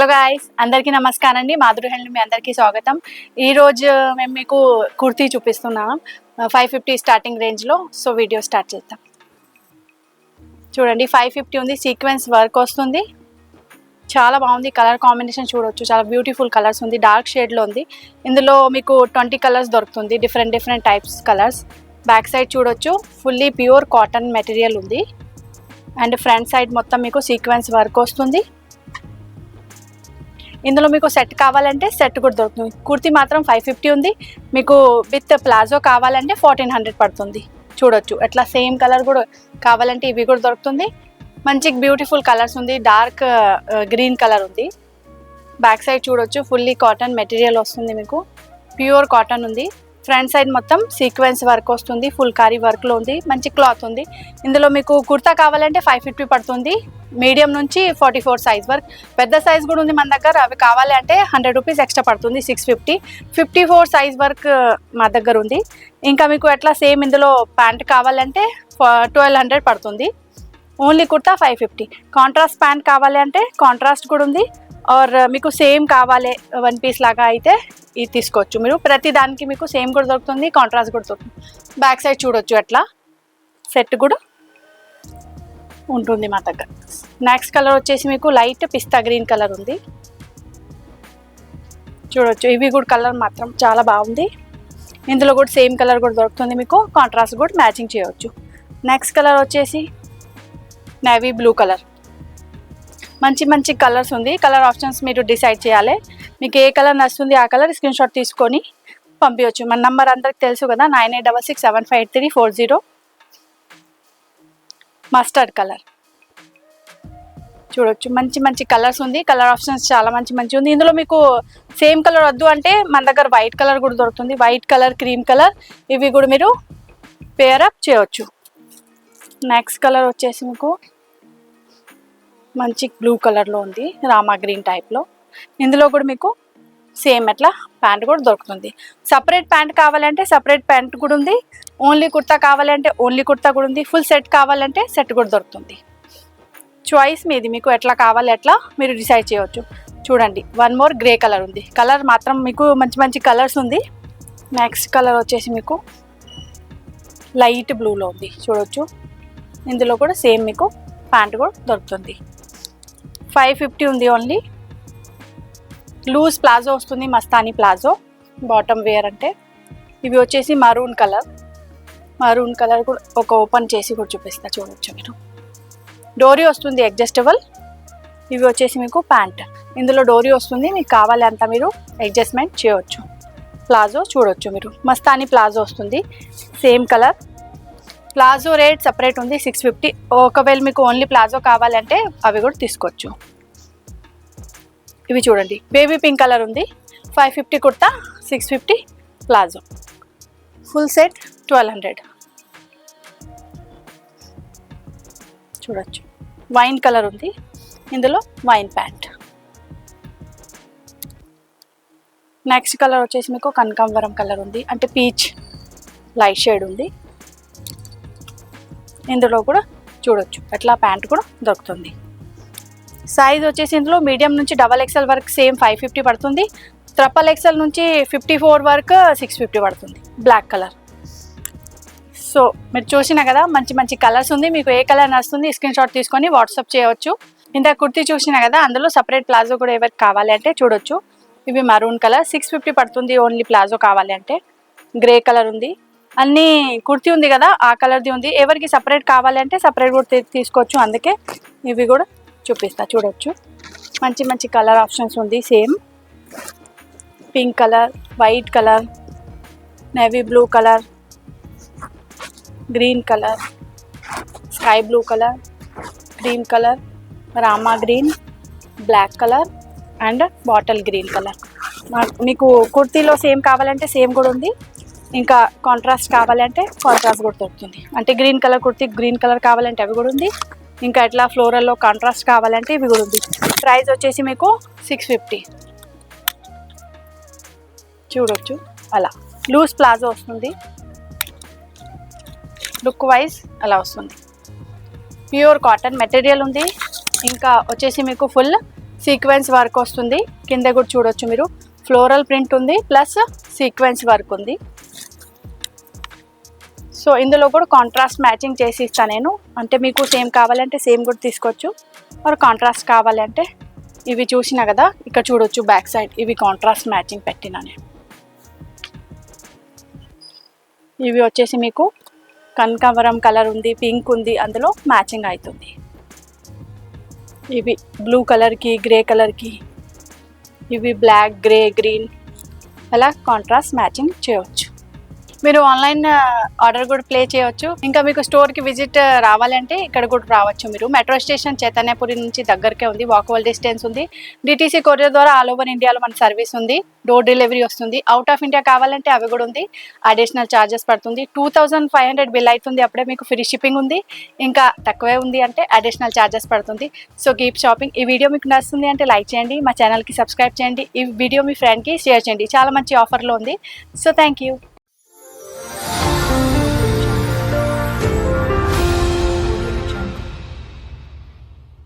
Hello guys అందరికీ నమస్కారం అండి మాధురి హ్యాండ్ మీ అందరికీ స్వాగతం. ఈరోజు మేము మీకు కుర్తీ చూపిస్తున్నాం. ఫైవ్ ఫిఫ్టీ స్టార్టింగ్ రేంజ్లో సో వీడియో స్టార్ట్ చేద్దాం. చూడండి ఫైవ్ ఫిఫ్టీ ఉంది. సీక్వెన్స్ వర్క్ వస్తుంది. చాలా బాగుంది. కలర్ కాంబినేషన్ చూడొచ్చు. చాలా బ్యూటిఫుల్ కలర్స్ ఉంది. డార్క్ షేడ్లో ఉంది. ఇందులో మీకు ట్వంటీ కలర్స్ దొరుకుతుంది. Different different types colours back side చూడొచ్చు. ఫుల్లీ ప్యూర్ కాటన్ మెటీరియల్ ఉంది. అండ్ ఫ్రంట్ సైడ్ మొత్తం మీకు సీక్వెన్స్ వర్క్ వస్తుంది. ఇందులో మీకు సెట్ కావాలంటే సెట్ కూడా దొరుకుతుంది. కుర్తీ మాత్రం ఫైవ్ ఫిఫ్టీ ఉంది. మీకు విత్ ప్లాజో కావాలంటే ఫోర్టీన్ హండ్రెడ్ పడుతుంది. చూడొచ్చు. అట్లా సేమ్ కలర్ కూడా కావాలంటే ఇవి కూడా దొరుకుతుంది. మంచి బ్యూటిఫుల్ కలర్స్ ఉంది. డార్క్ గ్రీన్ కలర్ ఉంది. బ్యాక్ సైడ్ చూడొచ్చు. ఫుల్లీ కాటన్ మెటీరియల్ వస్తుంది మీకు. ప్యూర్ కాటన్ ఉంది. ఫ్రంట్ సైడ్ మొత్తం సీక్వెన్స్ వర్క్ వస్తుంది ఫుల్ కారీ వర్క్లో ఉంది మంచి క్లాత్ ఉంది. ఇందులో మీకు కుర్తా కావాలంటే ఫైవ్ ఫిఫ్టీ పడుతుంది. మీడియం నుంచి ఫార్టీ ఫోర్ సైజ్ వరకు. పెద్ద సైజ్ కూడా ఉంది మన దగ్గర అవి కావాలి అంటే హండ్రెడ్ రూపీస్ ఎక్స్ట్రా పడుతుంది six fifty. Fifty four size work మా దగ్గర ఉంది. ఇంకా మీకు ఎట్లా సేమ్ ఇందులో ప్యాంట్ కావాలంటే ట్వెల్వ్ హండ్రెడ్ పడుతుంది. Only kurta five fifty. Contrast pant కావాలి అంటే కాంట్రాస్ట్ కూడా ఉంది. ఆర్ మీకు సేమ్ కావాలి వన్ పీస్ లాగా అయితే ఇది తీసుకోవచ్చు మీరు. ప్రతి దానికి మీకు సేమ్ కూడా దొరుకుతుంది కాంట్రాస్ట్ కూడా దొరుకుతుంది. బ్యాక్ సైడ్ చూడొచ్చు అట్లా సెట్ కూడా ఉంటుంది మా దగ్గర. నెక్స్ట్ కలర్ వచ్చేసి మీకు లైట్ పిస్తా గ్రీన్ కలర్ ఉంది. చూడొచ్చు ఇవి కూడా కలర్ మాత్రం చాలా బాగుంది. ఇందులో కూడా సేమ్ కలర్ కూడా దొరుకుతుంది మీకు కాంట్రాస్ట్ కూడా మ్యాచింగ్ చేయవచ్చు నెక్స్ట్ కలర్ వచ్చేసి నేవీ బ్లూ కలర్ మంచి మంచి కలర్స్ ఉంది. కలర్ ఆప్షన్స్ మీరు డిసైడ్ చేయాలి. మీకు ఏ కలర్ నచ్చుతుంది ఆ కలర్ స్క్రీన్ షాట్ తీసుకొని పంపించవచ్చు మన నంబర్ అందరికి తెలుసు కదా nine eight double six seven five three four zero. Mustard colour. చూడొచ్చు. మంచి మంచి కలర్స్ ఉంది. కలర్ ఆప్షన్స్ చాలా మంచి మంచి ఉంది. ఇందులో మీకు సేమ్ కలర్ వద్దు అంటే మన దగ్గర వైట్ కలర్ కూడా దొరుకుతుంది. వైట్ కలర్ క్రీమ్ కలర్ ఇవి కూడా మీరు పేరప్ చేయవచ్చు నెక్స్ట్ కలర్ వచ్చేసి మీకు మంచి బ్లూ కలర్లో ఉంది. రామా గ్రీన్ టైప్లో. ఇందులో కూడా మీకు సేమ్ అట్లా ప్యాంట్ కూడా దొరుకుతుంది. సపరేట్ ప్యాంట్ కావాలంటే సపరేట్ ప్యాంట్ కూడా ఉంది. ఓన్లీ కుర్తా కావాలంటే ఓన్లీ కుర్తా కూడా ఉంది. ఫుల్ సెట్ కావాలంటే సెట్ కూడా దొరుకుతుంది. చాయిస్ మీది. మీకు ఎట్లా కావాలి ఎట్లా మీరు డిసైడ్ చేయవచ్చు చూడండి. వన్ మోర్ గ్రే కలర్ ఉంది. కలర్ మాత్రం మీకు మంచి మంచి కలర్స్ ఉంది. నెక్స్ట్ కలర్ వచ్చేసి మీకు లైట్ బ్లూలో ఉంది. చూడొచ్చు. ఇందులో కూడా సేమ్ మీకు ప్యాంట్ కూడా దొరుకుతుంది. ఫైవ్ ఫిఫ్టీ ఉంది ఓన్లీ లూజ్ ప్లాజో వస్తుంది మస్తానీ ప్లాజో. బాటమ్ వేర్ అంటే ఇవి వచ్చేసి మరూన్ కలర్ మరూన్ కలర్ కూడా ఒక ఓపెన్ చేసి కూడా చూపిస్తా చూడొచ్చు మీరు. డోరీ వస్తుంది అడ్జస్టబుల్ ఇవి వచ్చేసి మీకు ప్యాంట్. ఇందులో డోరీ వస్తుంది మీకు కావాలి అంతా మీరు అడ్జస్ట్మెంట్ చేయవచ్చు ప్లాజో చూడొచ్చు మీరు. మస్తానీ ప్లాజో వస్తుంది same colour palazzo rate separate ఉంది సిక్స్ ఫిఫ్టీ ఒకవేళ మీకు ఓన్లీ ప్లాజో కావాలంటే అవి కూడా తీసుకోవచ్చు. ఇవి చూడండి. బేబీ పింక్ కలర్ ఉంది. Five fifty kurta six fifty palazzo. Full set twelve hundred చూడొచ్చు. వైన్ కలర్ ఉంది. ఇందులో వైన్ ప్యాంట్ నెక్స్ట్ కలర్ వచ్చేసి మీకు కనకాంబరం కలర్ ఉంది. అంటే పీచ్ లైట్ షేడ్ ఉంది. ఇందులో కూడా చూడొచ్చు. అట్లా ప్యాంట్ కూడా దొరుకుతుంది. సైజ్ వచ్చేసి ఇందులో మీడియం నుంచి డబల్ ఎక్స్ఎల్ వరకు సేమ్ ఫైవ్ ఫిఫ్టీ పడుతుంది. ట్రిపుల్ ఎక్స్ఎల్ నుంచి ఫిఫ్టీ ఫోర్ వరకు సిక్స్ ఫిఫ్టీ పడుతుంది. బ్లాక్ కలర్ సో మీరు చూసినా కదా మంచి మంచి కలర్స్ ఉంది. మీకు ఏ కలర్ నచ్చుతుంది స్క్రీన్ షాట్ తీసుకొని వాట్సాప్ చేయవచ్చు. ఇంత కుర్తీ చూసినా కదా అందులో సపరేట్ ప్లాజో కూడా ఎవరికి కావాలి అంటే చూడొచ్చు. ఇవి మరూన్ కలర్ సిక్స్ ఫిఫ్టీ పడుతుంది ఓన్లీ ప్లాజో కావాలి అంటే. గ్రే కలర్ ఉంది. అన్ని కుర్తీ ఉంది కదా ఆ కలర్ది ఉంది. ఎవరికి సపరేట్ కావాలి అంటే సపరేట్ కూడా తీసుకోవచ్చు. అందుకే ఇవి కూడా చూపిస్తా చూడొచ్చు. మంచి మంచి కలర్ ఆప్షన్స్ ఉంది same. Pink colour white colour navy blue colour green colour sky blue colour cream colour Rama green black colour and bottle green colour. మీకు కుర్తీలో సేమ్ కావాలంటే సేమ్ కూడా ఉంది. ఇంకా కాంట్రాస్ట్ కావాలంటే కాంట్రాస్ట్ కూడా దొరుకుతుంది. అంటే green colour kurti green colour కావాలంటే అవి కూడా ఉంది. ఇంకా ఇట్లా ఫ్లోరల్లో కాంట్రాస్ట్ కావాలంటే ఇవి కూడా ఉంది. ప్రైస్ వచ్చేసి మీకు సిక్స్ ఫిఫ్టీ చూడొచ్చు. అలా. లూజ్ ప్లాజో వస్తుంది. లుక్ వైజ్ అలా వస్తుంది. ప్యూర్ కాటన్ మెటీరియల్ ఉంది. ఇంకా వచ్చేసి మీకు ఫుల్ సీక్వెన్స్ వర్క్ వస్తుంది. కింద కూడా చూడొచ్చు మీరు. ఫ్లోరల్ ప్రింట్ ఉంది. ప్లస్ సీక్వెన్స్ వర్క్ ఉంది. సో ఇందులో కూడా కాంట్రాస్ట్ మ్యాచింగ్ చేసి ఇస్తాను నేను. అంటే మీకు సేమ్ కావాలంటే సేమ్ కూడా తీసుకోవచ్చు. మరి కాంట్రాస్ట్ కావాలంటే ఇవి చూసినా కదా ఇక్కడ చూడొచ్చు బ్యాక్ సైడ్ ఇవి కాంట్రాస్ట్ మ్యాచింగ్ పెట్టినా నేను. ఇవి వచ్చేసి మీకు కనకాంబరం కలర్ ఉంది పింక్ ఉంది అందులో మ్యాచింగ్ అవుతుంది ఇవి బ్లూ కలర్కి గ్రే కలర్కి ఇవి బ్లాక్ గ్రే గ్రీన్ అలా కాంట్రాస్ట్ మ్యాచింగ్ చేయవచ్చు మీరు ఆన్లైన్ ఆర్డర్ uh, కూడా ప్లే చేయవచ్చు. ఇంకా మీకు స్టోర్కి విజిట్ uh, రావాలంటే ఇక్కడ కూడా రావచ్చు మీరు. మెట్రో స్టేషన్ చైతన్యపురి నుంచి దగ్గరకే ఉంది. వాకబుల్ డిస్టెన్స్ ఉంది. డిటీసీ కొరియర్ ద్వారా ఆల్ ఓవర్ ఇండియాలో మన సర్వీస్ ఉంది. డోర్ డెలివరీ వస్తుంది. అవుట్ ఆఫ్ ఇండియా కావాలంటే అవి కూడా ఉంది. అడిషనల్ ఛార్జెస్ పడుతుంది. Two thousand five hundred bill అవుతుంది అప్పుడే మీకు ఫ్రీ షిప్పింగ్ ఉంది. ఇంకా తక్కువే ఉంది అంటే అడిషనల్ ఛార్జెస్ పడుతుంది. సో కీప్ షాపింగ్ ఈ వీడియో మీకు నచ్చుతుంది అంటే లైక్ చేయండి. మా ఛానల్కి సబ్స్క్రైబ్ చేయండి. ఈ వీడియో మీ ఫ్రెండ్కి షేర్ చేయండి. చాలా మంచి ఆఫర్లో ఉంది. So thank you